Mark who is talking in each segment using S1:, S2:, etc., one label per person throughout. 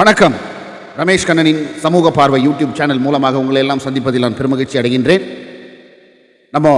S1: வணக்கம். ரமேஷ் கண்ணனின் சமூக பார்வை யூடியூப் சேனல் மூலமாக உங்களை எல்லாம் சந்திப்பதில் நான் பெருமகிழ்ச்சி அடைகின்றேன். நம்ம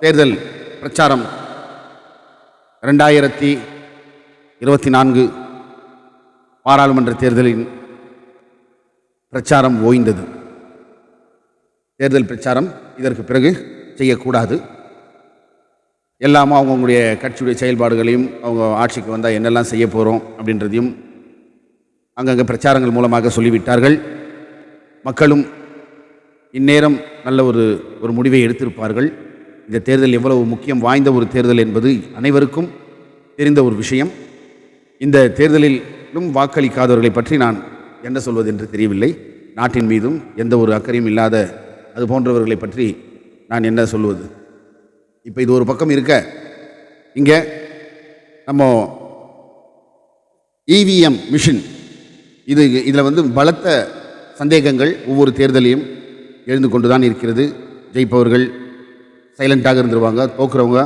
S1: தேர்தல் பிரச்சாரம் ரெண்டாயிரத்தி இருபத்தி நான்கு பாராளுமன்ற தேர்தலின் பிரச்சாரம் ஓய்ந்தது. தேர்தல் பிரச்சாரம் இதற்கு பிறகு செய்யக்கூடாது. எல்லாமும் அவங்கவுங்களுடைய கட்சியுடைய செயல்பாடுகளையும் அவங்க ஆட்சிக்கு வந்தால் என்னெல்லாம் செய்ய போகிறோம் அப்படின்றதையும் அங்கங்கே பிரச்சாரங்கள் மூலமாக சொல்லிவிட்டார்கள். மக்களும் இந்நேரம் நல்ல ஒரு ஒரு முடிவை எடுத்திருப்பார்கள். இந்த தேர்தல் எவ்வளவு முக்கியம் வாய்ந்த ஒரு தேர்தல் என்பது அனைவருக்கும் தெரிந்த ஒரு விஷயம். இந்த தேர்தலிலும் வாக்களிக்காதவர்களை பற்றி நான் என்ன சொல்வது என்று தெரியவில்லை. நாட்டின் மீதும் எந்த ஒரு அக்கறையும் இல்லாத அது போன்றவர்களை பற்றி நான் என்ன சொல்வது? இப்போ இது ஒரு பக்கம் இருக்க இங்கே நம்ம இவிஎம் மிஷின் இது இதில் வந்து பலத்த சந்தேகங்கள் ஒவ்வொரு தேர்தலையும் எழுந்து கொண்டு தான் இருக்கிறது. ஜெயிப்பவர்கள் சைலண்ட்டாக இருந்துருவாங்க தோக்குறவங்க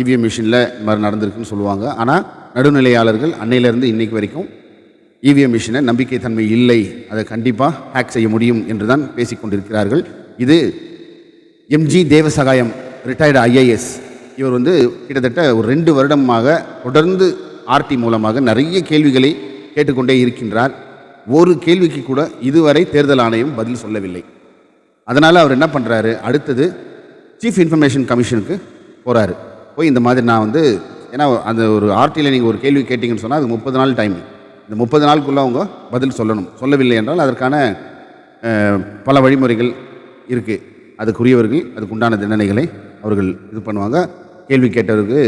S1: இவிஎம் மிஷினில் இந்த மாதிரி நடந்திருக்குன்னு சொல்லுவாங்க. ஆனால் நடுநிலையாளர்கள் அன்னையிலேருந்து இன்னைக்கு வரைக்கும் இவிஎம் மிஷினை நம்பிக்கைத்தன்மை இல்லை. அதை கண்டிப்பாக ஹேக் செய்ய முடியும் என்று தான் பேசிக்கொண்டிருக்கிறார்கள் இது எம்ஜி தேவசகாயம் ரிட்டையர்டு ஐஏஎஸ் இவர் வந்து கிட்டத்தட்ட ஒரு ரெண்டு வருடமாக தொடர்ந்து ஆர்டி மூலமாக நிறைய கேள்விகளை கேட்டுக்கொண்டே இருக்கின்றார். ஒரு கேள்விக்கு கூட இதுவரை தேர்தல் ஆணையம் பதில் சொல்லவில்லை. அதனால் அவர் என்ன பண்ணுறாரு அடுத்தது சீஃப் இன்ஃபர்மேஷன் கமிஷனுக்கு போகிறாரு போய் இந்த மாதிரி நான் வந்து ஏன்னா அந்த ஒரு ஆர்டியில் நீங்கள் ஒரு கேள்வி கேட்டிங்கன்னு சொன்னால் அது முப்பது நாள் டைம் இந்த முப்பது நாளுக்குள்ளே அவங்க பதில் சொல்லணும். சொல்லவில்லை என்றால் அதற்கான பல வழிமுறைகள் இருக்குது அதுக்குரியவர்கள் அதுக்குண்டான தண்டனைகளை அவர்கள் இது பண்ணுவாங்க. கேள்வி கேட்டவருக்கு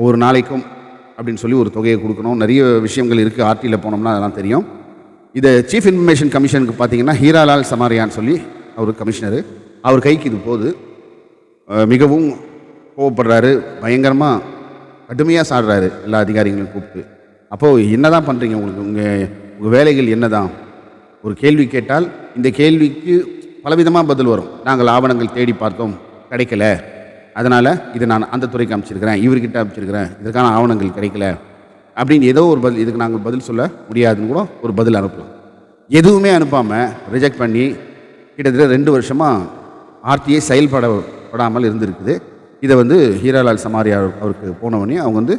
S1: ஒவ்வொரு நாளைக்கும் அப்படின்னு சொல்லி ஒரு தொகையை கொடுக்கணும். நிறைய விஷயங்கள் இருக்குது ஆர்டியில் போனோம்னா அதெல்லாம் தெரியும். இதை சீஃப் இன்ஃபர்மேஷன் கமிஷனுக்கு பார்த்தீங்கன்னா ஹீராலால் சமாரியான்னு சொல்லி அவர் கமிஷனரு. அவர் கைக்கு இது போகுது. மிகவும் கோவப்படுறாரு. பயங்கரமாக கடுமையாக சாடுறாரு எல்லா அதிகாரிகளையும் கூப்பிட்டு. அப்போது என்ன தான் பண்ணுறீங்க உங்களுக்கு உங்கள் உங்கள் வேலைகள் என்ன தான் ஒரு கேள்வி கேட்டால் இந்த கேள்விக்கு பலவிதமாக பதில் வரும். நாங்கள் ஆவணங்கள் தேடி பார்த்தோம். கிடைக்கல. அதனால் இதை நான் அந்த துறைக்கு அமைச்சிருக்கிறேன் இவர்கிட்ட அமைச்சிருக்கிறேன் இதற்கான ஆவணங்கள் கிடைக்கல. அப்படின்னு ஏதோ ஒரு பதில் இதுக்கு நாங்கள் பதில் சொல்ல முடியாதுன்னு கூட ஒரு பதில் அனுப்பலாம். எதுவுமே அனுப்பாமல் ரிஜெக்ட் பண்ணி கிட்டத்தட்ட ரெண்டு வருஷமாக ஆர்டிஐ செயல்பட படாமல் இருந்திருக்குது. இதை வந்து ஹீராலால் சமாரியா அவருக்கு போனவொடனே அவங்க வந்து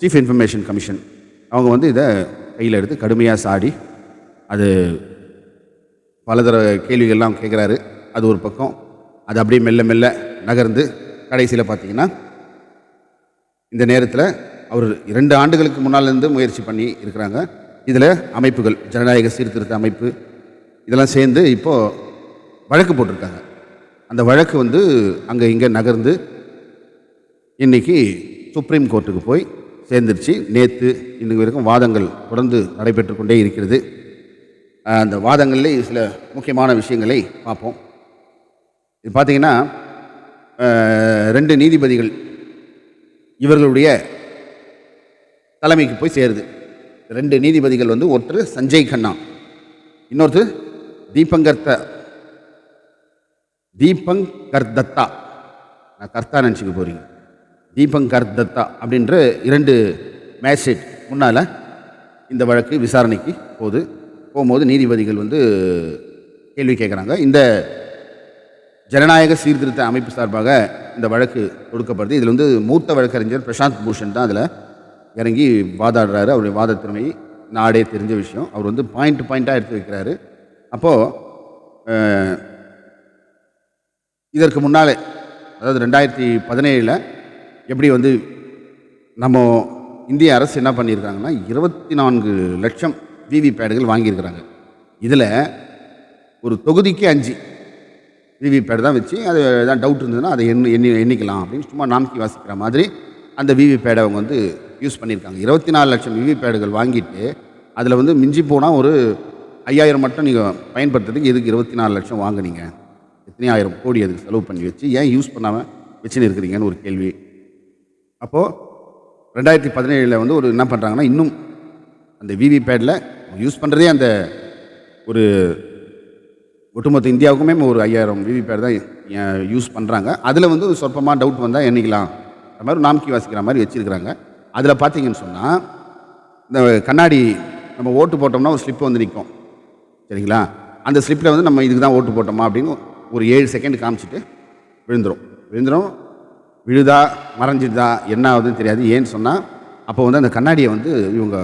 S1: சீஃப் இன்ஃபர்மேஷன் கமிஷன் அவங்க வந்து இதை கையில் எடுத்து கடுமையாக சாடி அது பலதர கேள்விகள்லாம் கேட்குறாரு அது ஒரு பக்கம் அது அப்படியே மெல்ல மெல்ல நகர்ந்து கடைசியில் பார்த்தீங்கன்னா இந்த நேரத்தில் அவர் இரண்டு ஆண்டுகளுக்கு முன்னாலேருந்து முயற்சி பண்ணி இருக்கிறாங்க. இதில் அமைப்புகள் ஜனநாயக சீர்திருத்த அமைப்பு இதெல்லாம் சேர்ந்து இப்போது வழக்கு போட்டிருக்காங்க. அந்த வழக்கு வந்து அங்கே இங்கே நகர்ந்து இன்னைக்கு சுப்ரீம் கோர்ட்டுக்கு போய் சேர்ந்துருச்சு. நேற்று இன்னைக்கு வரைக்கும் வாதங்கள் தொடர்ந்து நடைபெற்று கொண்டே இருக்கிறது அந்த வாதங்களில் சில முக்கியமான விஷயங்களை பார்ப்போம். இது பார்த்தீங்கன்னா ரெண்டு நீதிபதிகள் இவர்களுடைய தலைமைக்கு போய் சேருது. ரெண்டு நீதிபதிகள் வந்து ஒருத்தர் சஞ்சய் கண்ணா இன்னொருத்தர் தீபங்கர்த்த த தீபங்கர் தத்தா. நான் கர்த்தா நினச்சிக்க போகிறீங்க தீபங்கர் தத்தா அப்படின்ற இரண்டு மேஜிஸ்ட்ரேட் முன்னால் இந்த வழக்கு விசாரணைக்கு போகுது. போகும்போது நீதிபதிகள் வந்து கேள்வி கேட்குறாங்க இந்த ஜனநாயக சீர்திருத்த அமைப்பு சார்பாக இந்த வழக்கு தொடுக்கப்படுது. இதில் வந்து மூத்த வழக்கறிஞர் பிரசாந்த் பூஷன் தான் அதில் இறங்கி வாதாடுறாரு. அவருடைய வாத திறமை நாடே தெரிஞ்ச விஷயம். அவர் வந்து பாயிண்ட் பாயிண்ட்டாக எடுத்து வைக்கிறாரு. அப்போது இதற்கு முன்னாலே அதாவது ரெண்டாயிரத்தி பதினேழில் எப்படி வந்து நம்ம இந்திய அரசு என்ன பண்ணியிருக்காங்கன்னா இருபத்தி நான்கு லட்சம் விவிபேடுகள் வாங்கியிருக்கிறாங்க. இதில் ஒரு தொகுதிக்கு அஞ்சு விவிபேடு தான் வச்சு அது ஏதாவது டவுட் இருந்ததுன்னா அதை எண்ணி எண்ணி எண்ணிக்கலாம் அப்படின்னு சும்மா நாம்கி வாசிக்கிற மாதிரி அந்த விவிபேடை அவங்க வந்து யூஸ் பண்ணியிருக்காங்க. இருபத்தி நாலு லட்சம் விவிபேடுகள் வாங்கிட்டு அதில் வந்து மிஞ்சி போனால் ஒரு ஐயாயிரம் மட்டும் நீங்கள் பயன்படுத்துறதுக்கு எதுக்கு இருபத்தி நாலு லட்சம் வாங்குனீங்க? எத்தனை ஆயிரம் கோடி அதுக்கு செலவு பண்ணி வச்சு ஏன் யூஸ் பண்ணாமல் வச்சுன்னு இருக்கிறீங்கன்னு ஒரு கேள்வி. அப்போது ரெண்டாயிரத்தி பதினேழில் வந்து ஒரு என்ன பண்ணுறாங்கன்னா இன்னும் அந்த விவிபேடில் யூஸ் பண்ணுறதே அந்த ஒரு ஒட்டுமொத்த இந்தியாவுக்குமே ஒரு ஐயாயிரம் விவிபேட் தான் யூஸ் பண்ணுறாங்க அதில் வந்து ஒரு சொற்பமாக டவுட் வந்தால் எண்ணிக்கலாம். அது மாதிரி நாம்கி வாசிக்கிற மாதிரி வச்சுருக்கிறாங்க. அதில் பார்த்தீங்கன்னு சொன்னால் இந்த கண்ணாடி நம்ம ஓட்டு போட்டோம்னா ஒரு ஸ்லிப் வந்து நிற்கும் சரிங்களா? அந்த ஸ்லிப்பில் வந்து நம்ம இதுக்கு தான் ஓட்டு போட்டோமா அப்படின்னு ஒரு ஏழு செகண்ட் காமிச்சிட்டு விழுந்துடும் விழுந்துடும் விழுதா மறைஞ்சிடுதா என்ன ஆகுதுன்னு தெரியாது. ஏன்னு சொன்னால் அப்போ வந்து அந்த கண்ணாடியை வந்து இவங்க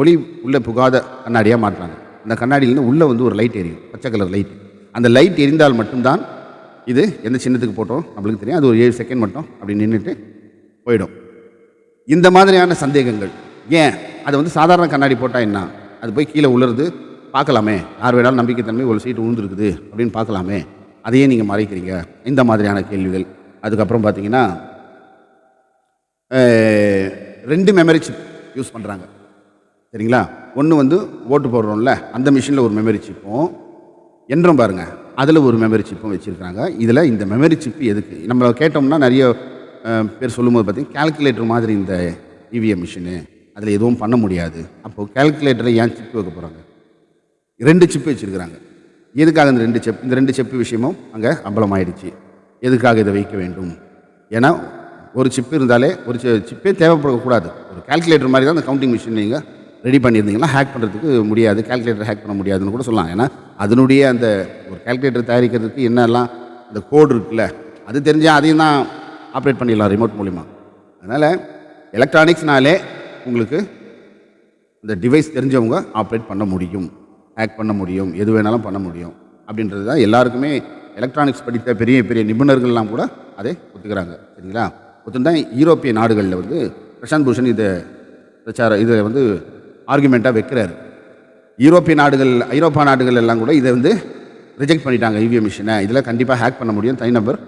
S1: ஒளி உள்ளே புகாத கண்ணாடியாக மாட்டுறாங்க அந்த கண்ணாடியிலேருந்து உள்ளே வந்து ஒரு லைட் எரியும். பச்சை கலர் லைட் அந்த லைட் எரிந்தால் மட்டும்தான் இது எந்த சின்னத்துக்கு போட்டோம் நம்மளுக்கு தெரியும். அது ஒரு ஏழு செகண்ட் மட்டும் அப்படி நின்றுட்டு போயிடும். இந்த மாதிரியான சந்தேகங்கள். ஏன்? அது வந்து சாதாரண கண்ணாடி போட்டால் என்ன? அது போய் கீழே உளுறது பார்க்கலாமே. யார் வேணாலும் நம்பிக்கைத்தன்மை ஒரு சீட்டு உழுந்துருக்குது அப்படின்னு பார்க்கலாமே. அதையே நீங்கள் மறைக்கிறீங்க. இந்த மாதிரியான கேள்விகள். அதுக்கப்புறம் பார்த்தீங்கன்னா ரெண்டு மெமரி சிப் யூஸ் பண்ணுறாங்க சரிங்களா? ஒன்று வந்து ஓட்டு போடுறோம்ல அந்த மிஷினில் ஒரு மெமரி சிப்பும் என்றும் பாருங்கள் அதில் ஒரு மெமரி சிப்பும் வச்சுருக்காங்க இதில் இந்த மெமரி சிப்பு எதுக்கு? நம்ம கேட்டோம்னா நிறைய பேர் சொல்லும்போது பார்த்தீங்கன்னா கால்குலேட்டர் மாதிரி இந்த இவிஎம் மிஷினு அதில் எதுவும் பண்ண முடியாது. அப்போது கேல்குலேட்டரை ஏன் சிப்பு வைக்க போகிறாங்க ரெண்டு சிப்பு வச்சுருக்கிறாங்க. எதுக்காக இந்த ரெண்டு செப் இந்த ரெண்டு செப்பு விஷயமும் அங்கே அம்பலமாயிடுச்சு? எதுக்காக இதை வைக்க வேண்டும்? ஏன்னா ஒரு சிப்பு இருந்தாலே ஒரு சிப்பே தேவைப்படக்கூடாது. ஒரு கால்குலேட்டர் மாதிரி தான் அந்த கவுண்டிங் மிஷின் நீங்கள் ரெடி பண்ணியிருந்தீங்கன்னா ஹேக் பண்ணுறதுக்கு முடியாது கால்குலேட்டர் ஹேக் பண்ண முடியாதுன்னு கூட சொல்லலாம். ஏன்னா அதனுடைய அந்த ஒரு கால்குலேட்டர் தயாரிக்கிறதுக்கு என்னெல்லாம் அந்த கோடு இருக்குல்ல அது தெரிஞ்சால் அதையும் தான் ஆப்ரேட் பண்ணிடலாம் ரிமோட் மூலிமா அதனால் எலக்ட்ரானிக்ஸ்னாலே உங்களுக்கு இந்த டிவைஸ் தெரிஞ்சவங்க ஆப்ரேட் பண்ண முடியும். ஹேக் பண்ண முடியும். எது வேணாலும் பண்ண முடியும். அப்படின்றது தான் எல்லாருக்குமே எலக்ட்ரானிக்ஸ் படித்த பெரிய பெரிய நிபுணர்கள்லாம் கூட அதை ஒத்துக்கிறாங்க. சரிங்களா? ஒத்துந்தான் யூரோப்பிய நாடுகளில் வந்து பிரசாந்த் பூஷன் இதை பிரச்சாரம் இதை வந்து ஆர்குமெண்ட்டாக வைக்கிறாரு. யூரோப்பிய நாடுகள் ஐரோப்பா நாடுகள் எல்லாம் கூட இதை வந்து ரிஜெக்ட் பண்ணிட்டாங்க இவிஎம் மிஷினை இதில் கண்டிப்பாக ஹேக் பண்ண முடியும். தனிநபர்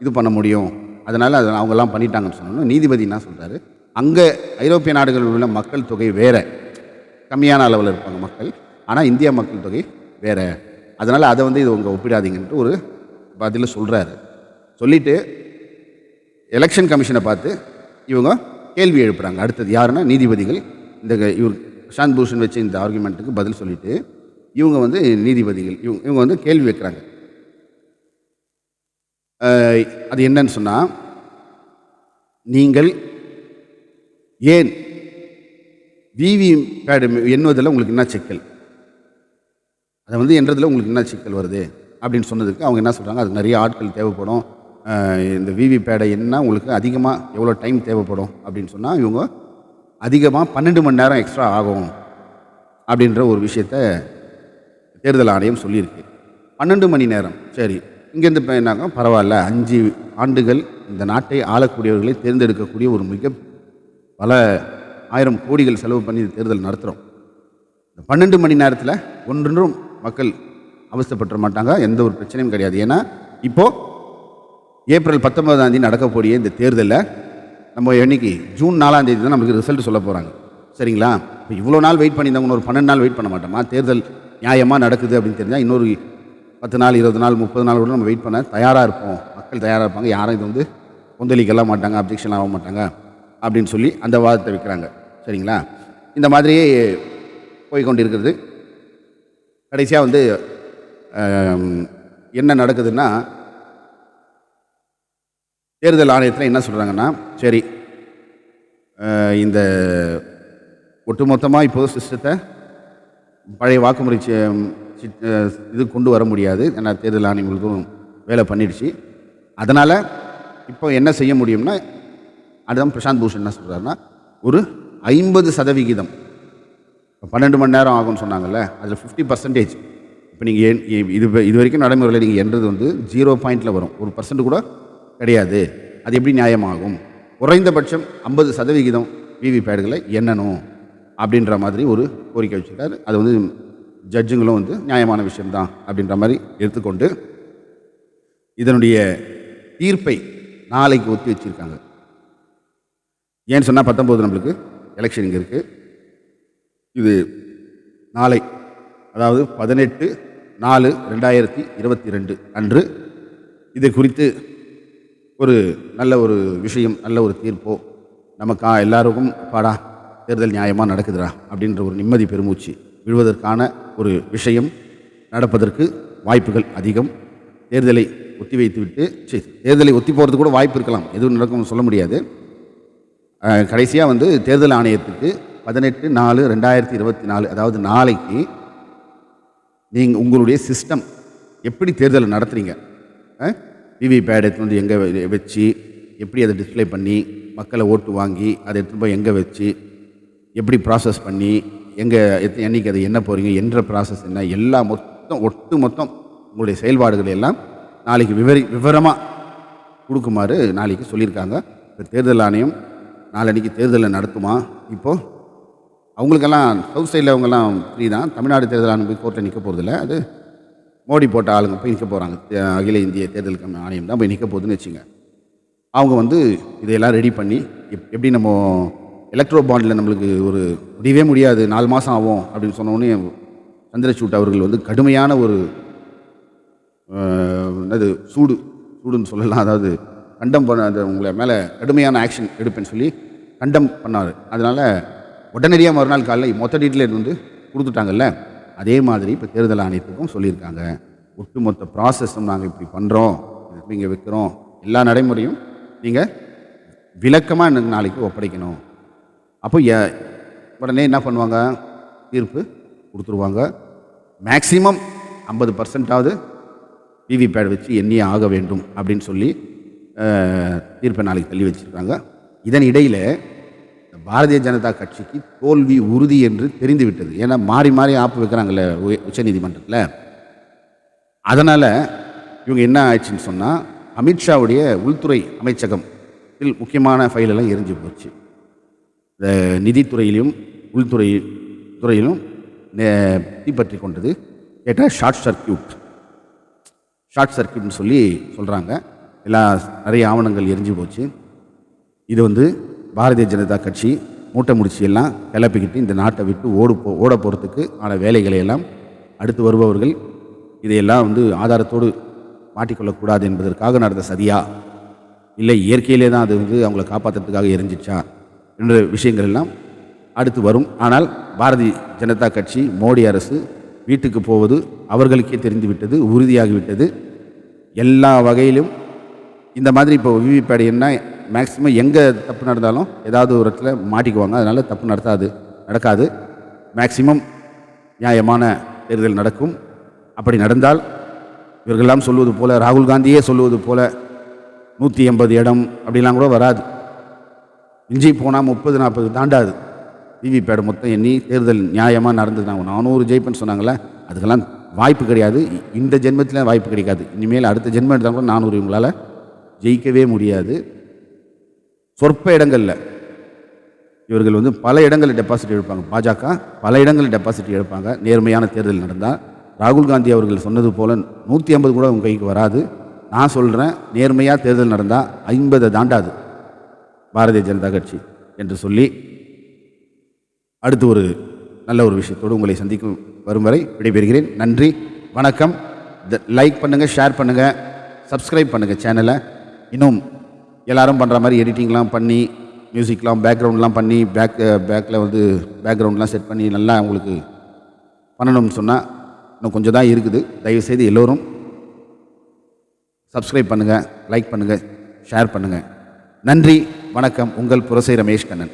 S1: இது பண்ண முடியும். அதனால் அதை அவங்கெல்லாம் பண்ணிட்டாங்கன்னு சொன்னோம் நீதிபதி என்ன சொல்கிறாரு அங்கே ஐரோப்பிய நாடுகளில் உள்ள மக்கள் தொகை வேறு. கம்மியான அளவில் இருப்பாங்க மக்கள். ஆனால் இந்தியா மக்கள் தொகை வேறு. அதனால் அதை வந்து இது உங்கள் ஒப்பிடாதீங்கன்ட்டு ஒரு பதில் சொல்கிறாரு சொல்லிவிட்டு எலெக்ஷன் கமிஷனை பார்த்து இவங்க கேள்வி எழுப்புகிறாங்க அடுத்தது யாருன்னா நீதிபதிகள். இந்த இவர் பிரசாந்த் பூஷன் வச்சு இந்த ஆர்குமெண்ட்டுக்கு பதில் சொல்லிட்டு இவங்க வந்து நீதிபதிகள். இவங்க இவங்க வந்து கேள்வி வைக்கிறாங்க. அது என்னன்னு சொன்னால் நீங்கள் ஏன் விவி பேடு எண்ணுவதில் உங்களுக்கு என்ன சிக்கல்? அதை வந்து என்றதில் உங்களுக்கு என்ன சிக்கல் வருது? அப்படின்னு சொன்னதுக்கு அவங்க என்ன சொல்கிறாங்க அதுக்கு நிறைய ஆட்கள் தேவைப்படும். இந்த விவி பேடை என்ன உங்களுக்கு அதிகமாக எவ்வளோ டைம் தேவைப்படும்? அப்படின்னு சொன்னால் இவங்க அதிகமாக பன்னெண்டு மணி நேரம் எக்ஸ்ட்ரா ஆகும் அப்படின்ற ஒரு விஷயத்த தேர்தல் ஆணையம் சொல்லியிருக்கு. பன்னெண்டு மணி நேரம். சரி. இங்கேருந்து இப்போ என்னாங்க பரவாயில்ல. அஞ்சு ஆண்டுகள் இந்த நாட்டை ஆளக்கூடியவர்களை தேர்ந்தெடுக்கக்கூடிய ஒரு மிக பல ஆயிரம் கோடிகள் செலவு பண்ணி தேர்தல் நடத்துகிறோம் இந்த பன்னெண்டு மணி நேரத்தில் ஒன்றும் மக்கள் அவசப்பட்டுற மாட்டாங்க. எந்த ஒரு பிரச்சனையும் கிடையாது. ஏன்னா இப்போது ஏப்ரல் பத்தொன்பதாம் தேதி நடக்கக்கூடிய இந்த தேர்தலில் நம்ம என்னைக்கு ஜூன் நாலாம் தேதி தான் நமக்கு ரிசல்ட் சொல்ல போகிறாங்க சரிங்களா? இப்போ இவ்வளோ நாள் வெயிட் பண்ணியிருந்தவங்க ஒரு பன்னெண்டு நாள் வெயிட் பண்ண மாட்டோமா? தேர்தல் நியாயமாக நடக்குது அப்படின்னு தெரிஞ்சால் இன்னொரு பத்து நாள் இருபது நாள் முப்பது நாள் கூட நம்ம வெயிட் பண்ண தயாராக இருப்போம். மக்கள் தயாராக இருப்பாங்க. யாரும் இது வந்து கொந்தளிக்கலாம் மாட்டாங்க அப்ஜெக்ஷன் ஆக மாட்டாங்க அப்படின்னு சொல்லி அந்த வாதத்தை வைக்கிறாங்க. சரிங்களா? இந்த மாதிரியே போய் கொண்டிருக்கிறது கடைசியாக வந்து என்ன நடக்குதுன்னா தேர்தல் ஆணையத்தில் என்ன சொல்கிறாங்கன்னா சரி இந்த ஒட்டுமொத்தமாக இப்போது சிஸ்டத்தை பழைய வாக்குமுறை இது கொண்டு வர முடியாது. ஏன்னா தேர்தல் ஆணையங்களுக்கும் வேலை பண்ணிடுச்சு. அதனால் இப்போ என்ன செய்ய முடியும்னா அதுதான் பிரசாந்த் பூஷன் என்ன சொல்கிறாருன்னா ஒரு ஐம்பது சதவிகிதம் பன்னெண்டு மணி நேரம் ஆகும்னு சொன்னாங்கல்ல அதில் ஃபிஃப்டி பர்சன்டேஜ் இப்போ நீங்கள் இது இது வரைக்கும் நடைமுறையில் நீங்கள் என்றது வந்து ஜீரோ பாயிண்டில் வரும். ஒரு பர்சன்ட் கூட கிடையாது. அது எப்படி நியாயமாகும்? குறைந்தபட்சம் ஐம்பது சதவிகிதம் விவிபேடுகளை எண்ணணும் அப்படின்ற மாதிரி ஒரு கோரிக்கை வச்சுருக்காரு. அது வந்து ஜட்ஜுங்களும் வந்து நியாயமான விஷயம்தான் அப்படின்ற மாதிரி எடுத்துக்கொண்டு இதனுடைய தீர்ப்பை நாளைக்கு ஒத்தி வச்சுருக்காங்க. ஏன்னு சொன்னால் பத்தொம்போது நம்மளுக்கு எலெக்ஷன் இங்கே இருக்குது இது நாளை அதாவது பதினெட்டு நாலு ரெண்டாயிரத்தி இருபத்தி ரெண்டு அன்று இது குறித்து ஒரு நல்ல ஒரு விஷயம் நல்ல ஒரு தீர்ப்போ நமக்கா எல்லாருக்கும் பாடா தேர்தல் நியாயமாக நடக்குதுடா அப்படின்ற ஒரு நிம்மதி பெருமூச்சு விழுவதற்கான ஒரு விஷயம் நடப்பதற்கு வாய்ப்புகள் அதிகம். தேர்தலை ஒத்தி வைத்துவிட்டு சரி தேர்தலை ஒத்தி போகிறது கூட வாய்ப்பு இருக்கலாம். எதுவும் நடக்கும்னு சொல்ல முடியாது. கடைசியாக வந்து தேர்தல் ஆணையத்துக்கு பதினெட்டு நாலு ரெண்டாயிரத்தி இருபத்தி நாலு அதாவது நாளைக்கு நீங்கள் உங்களுடைய சிஸ்டம் எப்படி தேர்தலை நடத்துகிறீங்க விவிபேட் எடுத்து வந்து எங்கே வச்சு எப்படி அதை டிஸ்ப்ளே பண்ணி மக்களை ஓட்டு வாங்கி அதை எடுத்துகிட்டு போய் எங்கே வச்சு எப்படி ப்ராசஸ் பண்ணி எங்கே எத்தனை என்னைக்கு அதை என்ன போகிறீங்க என்ற ப்ராசஸ் என்ன எல்லா மொத்தம் ஒட்டு மொத்தம் உங்களுடைய செயல்பாடுகளை எல்லாம் நாளைக்கு விவரி விவரமாக கொடுக்குமாறு நாளைக்கு சொல்லியிருக்காங்க. இப்போ தேர்தல் ஆணையம் நாளன்னைக்கு தேர்தலை நடத்துமா? இப்போது அவங்களுக்கெல்லாம் சவுத் சைடில் அவங்கெல்லாம் ஃப்ரீ தான். தமிழ்நாடு தேர்தல் ஆணையம் போய் கோர்ட்டில் நிற்க போகிறதில்ல அது மோடி போட்ட ஆளுங்க போய் நிற்க போகிறாங்க அகில இந்திய தேர்தல் ஆணையம் தான் போய் நிற்க போகுதுன்னு வச்சுங்க. அவங்க வந்து இதையெல்லாம் ரெடி பண்ணி எப் எப்படி நம்ம எலக்ட்ரோ பாண்டில் நம்மளுக்கு ஒரு முடியவே முடியாது நாலு மாதம் ஆகும் அப்படின்னு சொன்னோடனே சந்திரசூட் அவர்கள் வந்து கடுமையான ஒரு என்னது சூடு சூடுன்னு சொல்லலாம். அதாவது கண்டம் பண்ண அது உங்களை மேலே கடுமையான ஆக்ஷன் எடுப்பேன்னு சொல்லி கண்டம் பண்ணார். அதனால் உடனடியாக மறுநாள் காலையில் மொத்த டீட்டெயில் வந்து கொடுத்துட்டாங்கல்ல. அதே மாதிரி இப்போ தேர்தல் ஆணையத்துக்கும் சொல்லியிருக்காங்க. ஒட்டுமொத்த ப்ராசஸும் நாங்கள் இப்படி பண்ணுறோம் இங்கே வைக்கிறோம். எல்லா நடைமுறையும் நீங்கள் விளக்கமாக எனக்கு நாளைக்கு ஒப்படைக்கணும். அப்போ ஏ உடனே என்ன பண்ணுவாங்க? தீர்ப்பு கொடுத்துருவாங்க. மேக்ஸிமம் ஐம்பது பர்சன்டாவது விவிபேட் வச்சு எண்ணியே ஆக வேண்டும் அப்படின்னு சொல்லி தீர்ப்பை நாளைக்கு தள்ளி வச்சுருக்காங்க. இதன் இடையில் பாரதிய ஜனதா கட்சிக்கு தோல்வி உறுதி என்று தெரிந்து விட்டது. ஏன்னா மாறி மாறி ஆப்பு வைக்கிறாங்களே உய- உச்சநீதிமன்றத்தில் அதனால் இவங்க என்ன ஆயிடுச்சுன்னு சொன்னால் அமித்ஷாவுடைய உள்துறை அமைச்சகம் முக்கியமான ஃபைலெல்லாம் எரிஞ்சு போச்சு. இந்த நிதித்துறையிலும் உள்துறை துறையிலும் தீப்பற்றி கொண்டது. கேட்டால் ஷார்ட் சர்க்கியூட் ஷார்ட் சர்க்கியூட்னு சொல்லி சொல்கிறாங்க எல்லாம் நிறைய ஆவணங்கள் எரிஞ்சு போச்சு. இது வந்து பாரதிய ஜனதா கட்சி மூட்டை முடிச்சு எல்லாம் கிளப்பிக்கிட்டு இந்த நாட்டை விட்டு ஓடு போ ஓட போகிறதுக்கு ஆன வேலைகளை எல்லாம் அடுத்து வருபவர்கள் இதையெல்லாம் வந்து ஆதாரத்தோடு மாட்டிக்கொள்ளக்கூடாது என்பதற்காக நடந்த சதியா? இல்லை இயற்கையிலே தான் அது வந்து அவங்கள காப்பாற்றுறதுக்காக எரிஞ்சிச்சா? என்ற விஷயங்கள் எல்லாம் அடுத்து வரும். ஆனால் பாரதிய ஜனதா கட்சி மோடி அரசு வீட்டுக்கு போவது அவர்களுக்கே தெரிந்து விட்டது உறுதியாகிவிட்டது. எல்லா வகையிலும் இந்த மாதிரி இப்போ விவிபேட் என்ன மேக்ஸிமம் எங்கே தப்பு நடந்தாலும் ஏதாவது ஒரு இடத்துல மாட்டிக்குவாங்க. அதனால் தப்பு நடத்தாது நடக்காது. மேக்சிமம் நியாயமான தேர்தல் நடக்கும். அப்படி நடந்தால் இவர்களெல்லாம் சொல்வது போல் ராகுல் காந்தியே சொல்வது போல் நூற்றி எண்பது இடம் அப்படிலாம் கூட வராது. இஞ்சி போனால் முப்பது நாற்பது தாண்டாது. விவிபேட் மொத்தம் எண்ணி தேர்தல் நியாயமாக நடந்தது நாங்கள் நானூறு ஜெயிப்பேன்னு சொன்னாங்களே அதுக்கெல்லாம் வாய்ப்பு கிடையாது. இந்த ஜென்மத்தில் வாய்ப்பு கிடைக்காது. இனிமேல் அடுத்த ஜென்மம் எடுத்தால் கூட நானூறு இவங்களால் ஜெயிக்கவே முடியாது. சொற்ப இடங்களில் இவர்கள் வந்து பல இடங்களில் டெபாசிட் எடுப்பாங்க. பாஜக பல இடங்களில் டெபாசிட் எடுப்பாங்க. நேர்மையான தேர்தல் நடந்தால் ராகுல் காந்தி அவர்கள் சொன்னது போல் நூற்றி ஐம்பது கூட உங்கள் கைக்கு வராது. நான் சொல்கிறேன் நேர்மையாக தேர்தல் நடந்தால் ஐம்பதை தாண்டாது. பாரதிய ஜனதா கட்சி என்று சொல்லி அடுத்து ஒரு நல்ல ஒரு விஷயத்தோடு உங்களை சந்திக்கும் வரும் வரை விடைபெறுகிறேன். நன்றி வணக்கம். லைக் பண்ணுங்கள் ஷேர் பண்ணுங்கள் சப்ஸ்கிரைப் பண்ணுங்கள் சேனலை இன்னும் எல்லாரும் பண்ணுற மாதிரி எடிட்டிங்லாம் பண்ணி மியூசிக்லாம் பேக்ரவுண்ட்லாம் பண்ணி பேக் பேக்கில் வந்து பேக்ரவுண்ட்லாம் செட் பண்ணி நல்லா உங்களுக்கு பண்ணணும்னு சொன்னால் இன்னும் கொஞ்சம் தான் இருக்குது. தயவுசெய்து எல்லோரும் சப்ஸ்கிரைப் பண்ணுங்கள் லைக் பண்ணுங்கள் ஷேர் பண்ணுங்கள் நன்றி. வணக்கம். உங்கள் புரசை ரமேஷ் கண்ணன்.